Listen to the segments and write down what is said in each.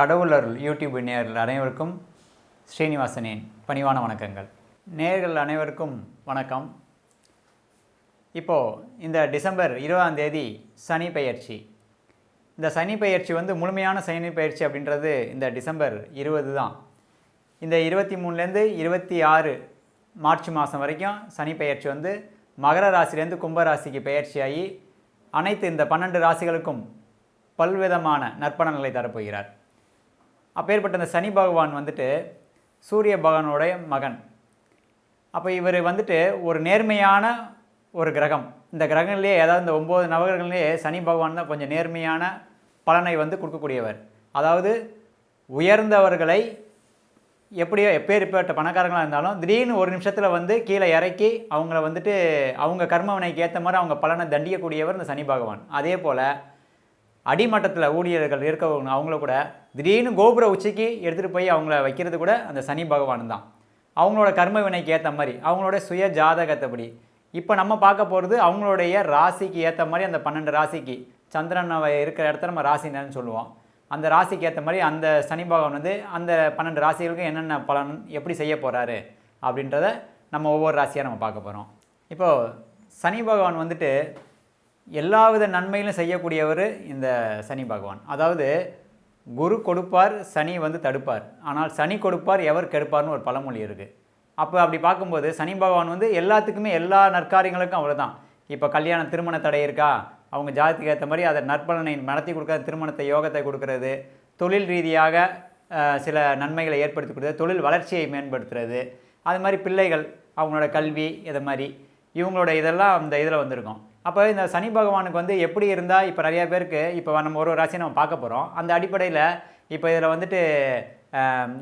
கடவுளர் YouTube நேயர்கள் அனைவருக்கும் ஸ்ரீனிவாசனின் பணிவான வணக்கங்கள். நேயர்கள் அனைவருக்கும் வணக்கம். இப்போது இந்த டிசம்பர் இருபதாம் தேதி சனி பயிற்சி இந்த சனி பயிற்சி வந்து முழுமையான சனி பயிற்சி அப்படின்றது இந்த டிசம்பர் இருபது தான். இந்த இருபத்தி மூணுலேருந்து இருபத்தி ஆறு மார்ச் மாதம் வரைக்கும் சனி பயிற்சி வந்து மகர ராசிலேருந்து கும்ப ராசிக்கு அனைத்து இந்த பன்னெண்டு ராசிகளுக்கும் பல்விதமான நற்பலன்களை தரப்போகிறார். அப்பேற்பட்ட இந்த சனி பகவான் வந்துட்டு சூரிய பகவானுடைய மகன். அப்போ இவர் வந்துட்டு ஒரு நேர்மையான ஒரு கிரகம். இந்த கிரகங்கள்லேயே ஏதாவது இந்த ஒம்பது நவகிரகங்கள்லேயே சனி பகவான் தான் கொஞ்சம் நேர்மையான பலனை வந்து கொடுக்கக்கூடியவர். அதாவது உயர்ந்தவர்களை எப்படியோ எப்பேற்பட்ட பணக்காரங்களாக இருந்தாலும் திடீர்னு ஒரு நிமிஷத்தில் வந்து கீழே இறக்கி அவங்கள வந்துட்டு அவங்க கர்மவினைக்கு ஏற்ற மாதிரி அவங்க பலனை தண்டிக்கக்கூடியவர் இந்த சனி பகவான். அதே போல் அடிமட்டத்தில் ஊழியர்கள் இருக்கவங்க அவங்கள கூட திடீர்னு கோபுர உச்சிக்கு எடுத்துகிட்டு போய் அவங்கள வைக்கிறது கூட அந்த சனி பகவான் தான் அவங்களோட கர்ம வினைக்கு ஏற்ற மாதிரி அவங்களோட சுய ஜாதகத்தைப்படி இப்போ நம்ம பார்க்க போகிறது அவங்களுடைய ராசிக்கு ஏற்ற மாதிரி அந்த பன்னெண்டு ராசிக்கு. சந்திரன் இருக்கிற இடத்துல நம்ம ராசினு சொல்லுவோம். அந்த ராசிக்கு ஏற்ற மாதிரி அந்த சனி பகவான் வந்து அந்த பன்னெண்டு ராசிகளுக்கும் என்னென்ன பலன் எப்படி செய்ய போகிறாரு அப்படின்றத நம்ம ஒவ்வொரு ராசியாக நம்ம பார்க்க போகிறோம் இப்போது சனி பகவான் வந்துட்டு எல்லாவித நன்மையிலும் செய்யக்கூடியவர் இந்த சனி பகவான். அதாவது குரு கொடுப்பார் சனி வந்து தடுப்பார். ஆனால் சனி கொடுப்பார் எவர் கெடுப்பார்னு ஒரு பழமொழி இருக்குது அப்போ அப்படி பார்க்கும்போது சனி பகவான் வந்து எல்லாத்துக்குமே எல்லா நற்காரியங்களுக்கும் அவ்வளோ தான் இப்போ கல்யாண திருமண தடை இருக்கா? அவங்க ஜாதிக்கு ஏற்ற மாதிரி அதை நற்பலனை நடத்தி கொடுக்காத திருமணத்தை யோகத்தை கொடுக்கறது. தொழில் ரீதியாக சில நன்மைகளை ஏற்படுத்தி கொடுக்குறது. தொழில் வளர்ச்சியை மேம்படுத்துறது. அது மாதிரி பிள்ளைகள் அவங்களோட கல்வி இதை மாதிரி. இவங்களோட இதெல்லாம் அந்த இதில் வந்திருக்கும். அப்போ இந்த சனி பகவானுக்கு வந்து எப்படி இருந்தால் இப்போ நிறையா பேருக்கு இப்போ நம்ம ஒரு ஒரு ராசியை நம்ம பார்க்க போகிறோம் அந்த அடிப்படையில் இப்போ இதில் வந்துட்டு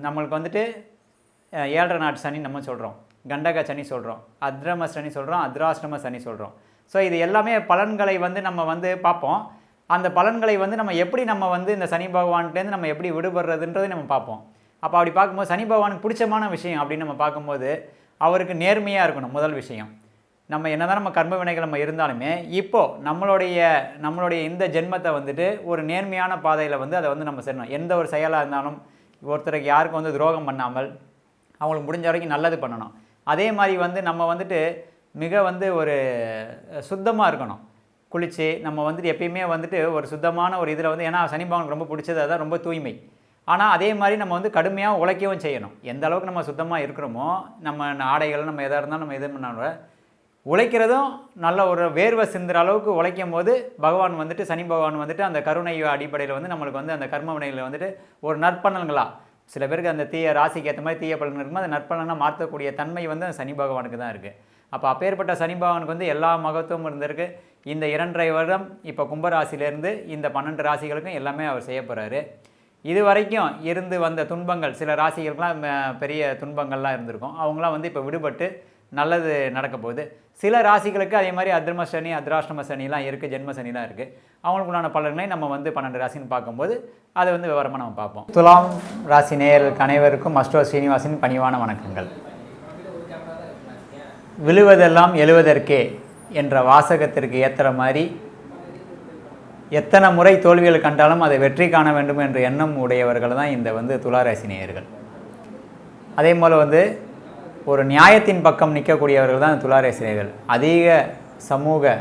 நம்மளுக்கு வந்துட்டு ஏழரை நாட்டு சனி நம்ம சொல்கிறோம் கண்டக சனி சொல்கிறோம் அத்ரம சனி சொல்கிறோம் அத்ராஷ்டம சனி சொல்கிறோம் ஸோ இது எல்லாமே பலன்களை வந்து நம்ம வந்து பார்ப்போம். அந்த பலன்களை வந்து நம்ம எப்படி நம்ம வந்து இந்த சனி பகவான்கிட்டேருந்து நம்ம எப்படி விடுபடுறதுன்றதை நம்ம பார்ப்போம். அப்போ அப்படி பார்க்கும்போது சனி பகவானுக்கு பிடிச்சமான விஷயம் அப்படின்னு நம்ம பார்க்கும்போது அவருக்கு நேர்மையாக இருக்கணும் முதல் விஷயம். நம்ம என்னதான் நம்ம கர்ம வினைகள் நம்ம இருந்தாலுமே இப்போ நம்மளுடைய நம்மளுடைய இந்த ஜென்மத்தை வந்துட்டு ஒரு நேர்மையான பாதையில் வந்து அதை வந்து நம்ம செய்யணும் எந்த ஒரு செயலாக இருந்தாலும் ஒருத்தருக்கு யாருக்கும் வந்து துரோகம் பண்ணாமல் அவங்களுக்கு முடிஞ்ச வரைக்கும் நல்லது பண்ணணும். அதே மாதிரி வந்து நம்ம வந்துட்டு மிக வந்து ஒரு சுத்தமாக இருக்கணும். குளித்து நம்ம வந்துட்டு எப்பயுமே வந்துட்டு ஒரு சுத்தமான ஒரு இதில் வந்து ஏன்னா சனி பகவானுக்கு ரொம்ப பிடிச்சது அதான் ரொம்ப தூய்மை. ஆனால் அதே மாதிரி நம்ம வந்து கடுமையாக உழைக்கவும் செய்யணும். எந்த அளவுக்கு நம்ம சுத்தமாக இருக்கிறோமோ நம்ம ஆடைகள் நம்ம எதாக இருந்தாலும் நம்ம எது பண்ணாலும் உழைக்கிறதும் நல்ல ஒரு வேர்வை சிந்துற அளவுக்கு உழைக்கும் போது பகவான் வந்துட்டு சனி பகவான் வந்துட்டு அந்த கருணை அடிப்படையில் வந்து நம்மளுக்கு வந்து அந்த கர்ம வினைகளை வந்துட்டு ஒரு நற்பலன்களா சில பேருக்கு அந்த தீய ராசிக்கு ஏற்ற மாதிரி தீய பலன் இருக்குமோ அந்த நற்பலனாக மாற்றக்கூடிய தன்மை வந்து அந்த சனி பகவானுக்கு தான் இருக்குது அப்போ அப்பேற்பட்ட சனி பகவானுக்கு வந்து எல்லா மகத்துவமும் இருந்திருக்கு. இந்த இரண்டரை வருடம் இப்போ கும்பராசிலேருந்து இந்த பன்னெண்டு ராசிகளுக்கும் எல்லாமே அவர் செய்ய போகிறாரு இது வரைக்கும் இருந்து வந்த துன்பங்கள் சில ராசிகளுக்கெலாம் பெரிய துன்பங்கள்லாம் இருந்திருக்கும். அவங்களாம் வந்து இப்போ விடுபட்டு நல்லது நடக்க போகுது. சில ராசிகளுக்கு அதே மாதிரி அத்ரம சனி அத்ராஷ்டம சனிலாம் இருக்குது ஜென்ம சனிலாம் இருக்குது அவங்களுக்கு உண்டான பலன்களை நம்ம வந்து பன்னெண்டு ராசின்னு பார்க்கும்போது அதை வந்து விவரமாக நம்ம பார்ப்போம். துலாம் ராசி நேயர்களுக்கு அனைவருக்கும் அஷ்டோ ஸ்ரீனிவாசின் பணிவான வணக்கங்கள். விழுவதெல்லாம் எழுவதற்கே என்ற வாசகத்திற்கு ஏற்றுற மாதிரி எத்தனை முறை தோல்விகள் கண்டாலும் அதை வெற்றி காண வேண்டும் என்ற எண்ணம் உடையவர்கள் தான் இந்த வந்து துளாராசி நேயர்கள். அதே போல் வந்து ஒரு நியாயத்தின் பக்கம் நிற்கக்கூடியவர்கள் தான் துளாரேசிரியர்கள். அதிக சமூக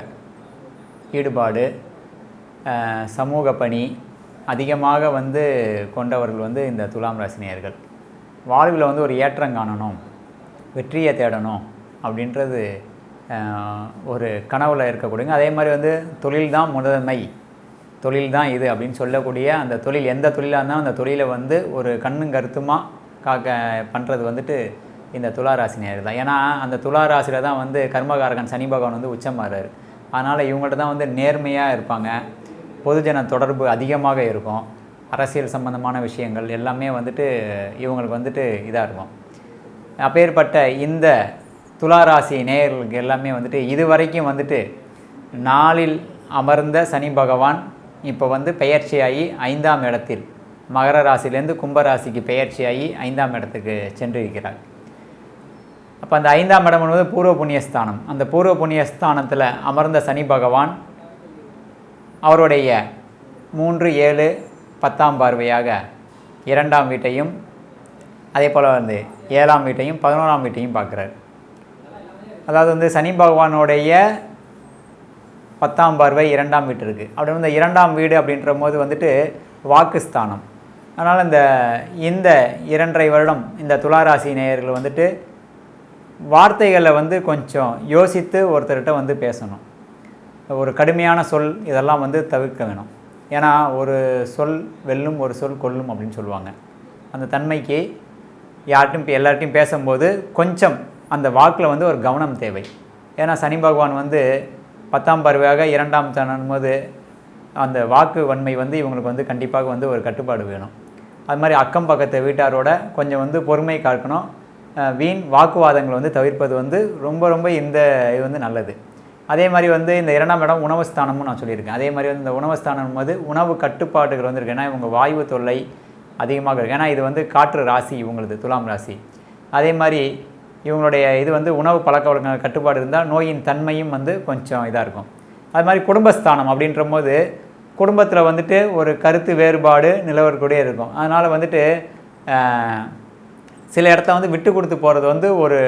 ஈடுபாடு சமூக பணி அதிகமாக வந்து கொண்டவர்கள் வந்து இந்த துலாம் ராசினியர்கள். வாழ்வில் வந்து ஒரு ஏற்றம் காணணும் வெற்றியை தேடணும் அப்படின்றது ஒரு கனவில் இருக்கக்கூடியங்க அதே மாதிரி வந்து தொழில் தான் முதன்மை. தொழில் தான் இது அப்படின்னு சொல்லக்கூடிய அந்த தொழில் எந்த தொழிலாக இருந்தாலும் அந்த தொழிலை வந்து ஒரு கண்ணும் கருத்துமாக காக்க பண்ணுறது வந்துட்டு இந்த துளாராசினியர் தான். ஏன்னா அந்த துளாராசியில் தான் வந்து கர்மகாரகன் சனி பகவான் வந்து உச்சமாறாரு. அதனால் இவங்கள்ட்ட தான் வந்து நேர்மையாக இருப்பாங்க. பொதுஜன தொடர்பு அதிகமாக இருக்கும். அரசியல் சம்பந்தமான விஷயங்கள் எல்லாமே வந்துட்டு இவங்களுக்கு வந்துட்டு இதாக இருக்கும். அப்பேற்பட்ட இந்த துளாராசி நேயர்களுக்கு எல்லாமே வந்துட்டு இது வரைக்கும் வந்துட்டு நாளில் அமர்ந்த சனி பகவான் இப்போ வந்து பெயர்ச்சியாகி ஐந்தாம் இடத்தில் மகர ராசியிலேருந்து கும்பராசிக்கு பெயர்ச்சியாகி ஐந்தாம் இடத்துக்கு சென்றிருக்கிறார். அப்போ அந்த ஐந்தாம் இடம் என்பது பூர்வ புண்ணியஸ்தானம். அந்த பூர்வ புண்ணியஸ்தானத்தில் அமர்ந்த சனி பகவான் அவருடைய மூன்று ஏழு பத்தாம் பார்வையாக இரண்டாம் வீட்டையும் அதே போல் வந்து ஏழாம் வீட்டையும் பதினோராம் வீட்டையும் பார்க்குறார். அதாவது வந்து சனி பகவானுடைய பத்தாம் பார்வை இரண்டாம் வீட்டு இருக்குது அப்படி வந்து இரண்டாம் வீடு அப்படின்ற போது வந்துட்டு வாக்குஸ்தானம். அதனால் இந்த இந்த இரண்டரை வருடம் இந்த துளாராசி நேயர்கள் வந்துட்டு வார்த்தைகளை வந்து கொஞ்சம் யோசித்து ஒருத்தர்கிட்ட வந்து பேசணும். ஒரு கடுமையான சொல் இதெல்லாம் வந்து தவிர்க்க வேணும். ஏன்னா ஒரு சொல் வெல்லும் ஒரு சொல் கொல்லும் அப்படின்னு சொல்லுவாங்க. அந்த தன்மைக்கு யார்ட்டும் இப்போ எல்லார்ட்டையும் பேசும்போது கொஞ்சம் அந்த வாக்கில் வந்து ஒரு கவனம் தேவை. ஏன்னா சனி பகவான் வந்து பத்தாம் பருவையாக இரண்டாம் தனும் போது அந்த வாக்கு வன்மை வந்து இவங்களுக்கு வந்து கண்டிப்பாக வந்து ஒரு கட்டுப்பாடு வேணும். அது மாதிரி அக்கம் பக்கத்து வீட்டாரோட கொஞ்சம் வந்து பொறுமை காக்கணும். வீண் வாக்குவாதங்களை வந்து தவிர்ப்பது வந்து ரொம்ப ரொம்ப இந்த இது வந்து நல்லது. அதே மாதிரி வந்து இந்த இரண்டாம் இடம் உணவு ஸ்தானமும் நான் சொல்லியிருக்கேன். அதே மாதிரி வந்து இந்த உணவு ஸ்தானம் போது உணவு கட்டுப்பாடுகள் வந்து இருக்குது ஏன்னா இவங்க வாயு தொல்லை அதிகமாக இருக்குது ஏன்னா இது வந்து காற்று ராசி இவங்களது துலாம் ராசி. அதே மாதிரி இவங்களுடைய இது வந்து உணவு பழக்க வழக்க கட்டுப்பாடு இருந்தால் நோயின் தன்மையும் வந்து கொஞ்சம் இதாக இருக்கும். அது மாதிரி குடும்பஸ்தானம் அப்படின்ற போது குடும்பத்தில் வந்துட்டு ஒரு கருத்து வேறுபாடு நிலவரக்கூடிய இருக்கும். அதனால் வந்துட்டு சில இடத்த வந்து விட்டு கொடுத்து போகிறது வந்து ஒரு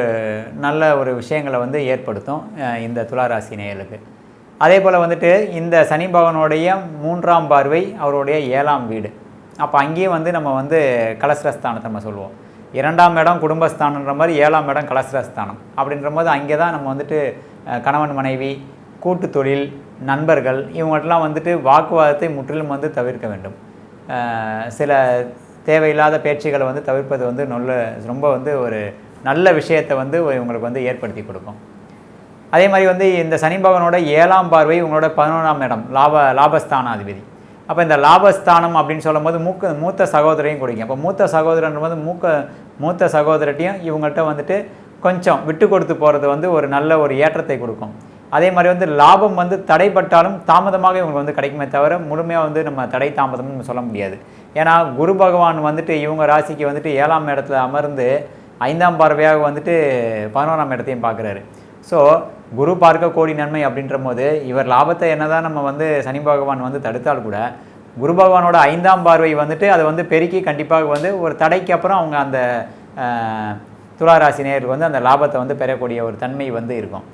நல்ல ஒரு விஷயங்களை வந்து ஏற்படுத்தும் இந்த துளாராசி நேயர்களுக்கு. அதே போல் வந்துட்டு இந்த சனி பகவானுடைய மூன்றாம் பார்வை அவருடைய ஏழாம் வீடு. அப்போ அங்கேயும் வந்து நம்ம வந்து கலஸ்ரஸ்தானத்தை நம்ம சொல்லுவோம். இரண்டாம் இடம் குடும்பஸ்தானன்ற மாதிரி ஏழாம் இடம் கலசரஸ்தானம் அப்படின்ற போது அங்கே தான் நம்ம வந்துட்டு கணவன் மனைவி கூட்டு தொழில் நண்பர்கள் இவங்கள்ட்டலாம் வந்துட்டு வாக்குவாதத்தை முற்றிலும் வந்து தவிர்க்க வேண்டும். சில தேவையில்லாத பேச்சுகளை வந்து தவிர்ப்பது வந்து நல்ல ரொம்ப வந்து ஒரு நல்ல விஷயத்தை வந்து உங்களுக்கு வந்து ஏற்படுத்தி கொடுக்கும். அதே மாதிரி வந்து இந்த சனி பகவானோட ஏழாம் பார்வை உங்களோட பதினொன்றாம் இடம் லாப லாபஸ்தானாதிபதி. அப்போ இந்த லாபஸ்தானம் அப்படின்னு சொல்லும்போது மூக்க மூத்த சகோதரையும் கொடுக்கும். அப்போ மூத்த சகோதரன் வந்து மூக்க மூத்த சகோதரட்டையும் இவங்கள்ட்ட வந்துட்டு கொஞ்சம் விட்டு கொடுத்து போகிறது வந்து ஒரு நல்ல ஒரு ஏற்றத்தை கொடுக்கும். அதே மாதிரி வந்து லாபம் வந்து தடைப்பட்டாலும் தாமதமாக இவங்களுக்கு வந்து கிடைக்குமே தவிர முழுமையாக வந்து நம்ம தடை தாமதம்னு நம்ம சொல்ல முடியாது. ஏன்னா குரு பகவான் வந்துட்டு இவங்க ராசிக்கு வந்துட்டு ஏழாம் இடத்துல அமர்ந்து ஐந்தாம் பார்வையாக வந்துட்டு பதினோராம் இடத்தையும் பார்க்குறாரு. ஸோ குரு பார்க்க கோடி நன்மை அப்படின்ற போது இவர் லாபத்தை என்னதான் நம்ம வந்து சனி பகவான் வந்து தடுத்தால் கூட குரு பகவானோட ஐந்தாம் பார்வை வந்துட்டு அதை வந்து பெருக்கி கண்டிப்பாக வந்து ஒரு தடைக்கு அப்புறம் அவங்க அந்த துளாராசி நேயருக்கு வந்து அந்த லாபத்தை வந்து பெறக்கூடிய ஒரு தன்மை வந்து இருக்கும்.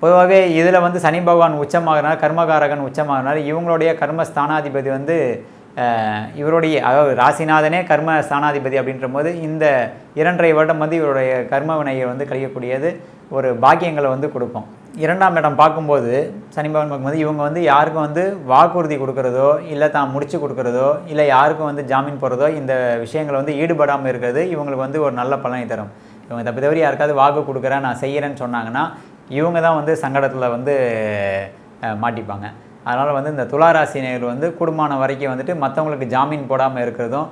பொதுவாகவே இதில் வந்து சனி பகவான் உச்சமாகறனால கர்மகாரகன் உச்சமாகறனால இவங்களுடைய கர்மஸ்தானாதிபதி வந்து இவருடைய அதாவது ராசிநாதனே கர்ம ஸ்தானாதிபதி அப்படின்ற போது இந்த இரண்டரை வருடம் வந்து இவருடைய கர்ம வினையை வந்து கழிக்கக்கூடியது ஒரு பாக்கியங்களை வந்து கொடுக்கும். இரண்டாம் இடம் பார்க்கும்போது சனி பகவான் பார்க்கும்போது இவங்க வந்து யாருக்கும் வந்து வாக்குறுதி கொடுக்குறதோ இல்லை தான் முடிச்சு கொடுக்குறதோ இல்லை யாருக்கும் வந்து ஜாமீன் போடுறதோ இந்த விஷயங்களை வந்து ஈடுபடாமல் இருக்கிறது இவங்களுக்கு வந்து ஒரு நல்ல பலனை தரும். இவங்க தப்பி தவிர யாருக்காவது வாக்கு கொடுக்குறேன் நான் செய்கிறேன்னு சொன்னாங்கன்னா இவங்க தான் வந்து சங்கடத்தில் வந்து மாட்டிப்பாங்க. அதனால் வந்து இந்த துளாராசினியர்கள் வந்து குடும்பமான வரைக்கும் வந்துட்டு மற்றவங்களுக்கு ஜாமீன் போடாமல் இருக்கிறதும்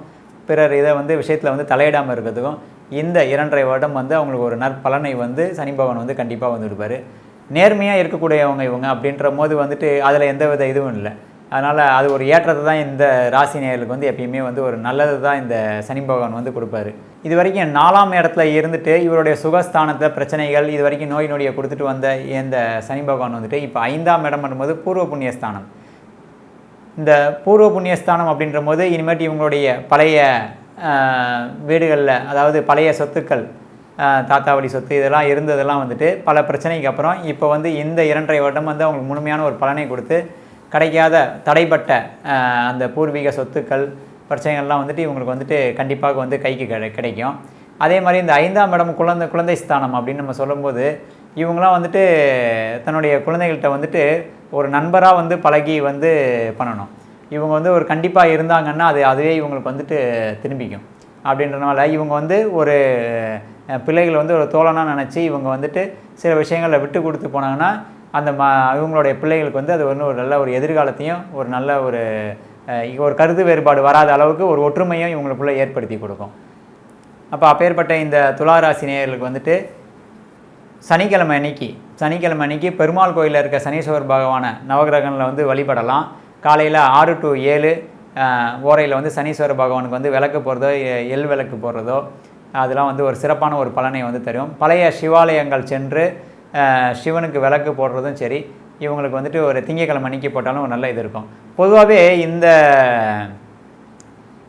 பிறர் இதை வந்து விஷயத்தில் வந்து தலையிடாமல் இருக்கிறதுக்கும் இந்த இரண்டரை வருடம் வந்து அவங்களுக்கு ஒரு நற்பலனை வந்து சனி பகவான் வந்து கண்டிப்பாக வந்து கொடுப்பாரு நேர்மையாக இருக்கக்கூடியவங்க இவங்க அப்படின்ற போது வந்துட்டு அதில் எந்த வித இதுவும் இல்லை. அதனால் அது ஒரு ஏற்றத்தை தான் இந்த ராசி நேயர்களுக்கு வந்து எப்பயுமே வந்து ஒரு நல்லது தான் இந்த சனி பகவான் வந்து கொடுப்பாரு. இது வரைக்கும் நாலாம் இடத்துல இருந்துட்டு இவருடைய சுகஸ்தானத்தை பிரச்சனைகள் இது வரைக்கும் நோய் நொடியை கொடுத்துட்டு வந்த இந்த சனி பகவான் வந்துட்டு இப்போ ஐந்தாம் இடம் பண்ணும்போது பூர்வ புண்ணியஸ்தானம். இந்த பூர்வ புண்ணியஸ்தானம் அப்படின்ற போது இனிமேட்டு இவங்களுடைய பழைய வீடுகளில் அதாவது பழைய சொத்துக்கள் தாத்தாவடி சொத்து இதெல்லாம் இருந்ததெல்லாம் வந்துட்டு பல பிரச்சனைக்கு அப்புறம் இப்போ வந்து இந்த இரண்டரை வருடம் வந்து அவங்களுக்கு முழுமையான ஒரு பலனை கொடுத்து கிடைக்காத தடைப்பட்ட அந்த பூர்வீக சொத்துக்கள் பிரச்சனைகள்லாம் வந்துட்டு இவங்களுக்கு வந்துட்டு கண்டிப்பாக வந்து கைக்கு கிடை கிடைக்கும். அதே மாதிரி இந்த ஐந்தாம் இடம் குழந்தை குழந்தை ஸ்தானம் அப்படின்னு நம்ம சொல்லும்போது இவங்களாம் வந்துட்டு தன்னுடைய குழந்தைகள்கிட்ட வந்துட்டு ஒரு நண்பராக வந்து பழகி வந்து பண்ணணும். இவங்க வந்து ஒரு கண்டிப்பாக இருந்தாங்கன்னா அது அதுவே இவங்களுக்கு வந்துட்டு திரும்பிக்கும். அப்படின்றனால இவங்க வந்து ஒரு பிள்ளைகளை வந்து ஒரு தோழனாக நினச்சி இவங்க வந்துட்டு சில விஷயங்களை விட்டு கொடுத்து போனாங்கன்னா அந்த ம இவங்களுடைய பிள்ளைகளுக்கு வந்து அது ஒன்று ஒரு நல்ல ஒரு எதிர்காலத்தையும் ஒரு நல்ல ஒரு ஒரு கருத்து வேறுபாடு வராத அளவுக்கு ஒரு ஒற்றுமையும் இவங்களுக்குள்ளே ஏற்படுத்தி கொடுக்கும். அப்போ அப்பேற்பட்ட இந்த துளாராசி நேயர்களுக்கு வந்துட்டு சனிக்கிழமை அன்னைக்கு சனிக்கிழமை அன்னைக்கு பெருமாள் கோயிலில் இருக்க சனீஸ்வரர் பகவானை நவகிரகங்களில் வந்து வழிபடலாம். காலையில் ஆறு டு ஏழு ஓரையில் வந்து சனீஸ்வரர் பகவானுக்கு வந்து விளக்கு போடுறதோ எ- எள் விளக்கு போடுறதோ அதெல்லாம் வந்து ஒரு சிறப்பான ஒரு பலனை வந்து தரும். பழைய சிவாலயங்கள் சென்று சிவனுக்கு விளக்கு போடுறதும் சரி இவங்களுக்கு வந்துட்டு ஒரு திங்கக்கிழமை அன்னைக்கு போட்டாலும் ஒரு நல்ல இது இருக்கும். பொதுவாகவே இந்த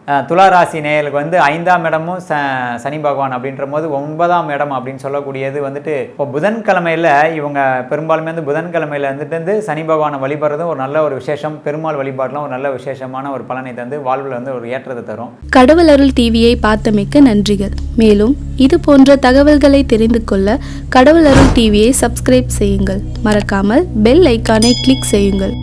துளாராசி ராசி நேயர்களுக்கு வந்து ஐந்தாம் இடமும் ச சனி பகவான் அப்படின்ற போது ஒன்பதாம் இடம் அப்படின்னு சொல்லக்கூடியது வந்துட்டு இப்போ புதன்கிழமையில் இவங்க பெரும்பாலுமே வந்து புதன்கிழமையில் வந்துட்டு வந்து சனி பகவானை வழிபடுறதும் ஒரு நல்ல ஒரு விசேஷம் பெருமாள் வழிபாடுலாம் ஒரு நல்ல விசேஷமான ஒரு பலனை தந்து வாழ்வில் வந்து ஒரு ஏற்றத்தை தரும். கடவுள் அருள் டிவியை பார்த்தமைக்க நன்றிகள். மேலும் இது போன்ற தகவல்களை தெரிந்து கொள்ள கடவுள் அருள் டிவியை சப்ஸ்கிரைப் செய்யுங்கள். மறக்காமல் பெல் ஐக்கானை கிளிக் செய்யுங்கள்.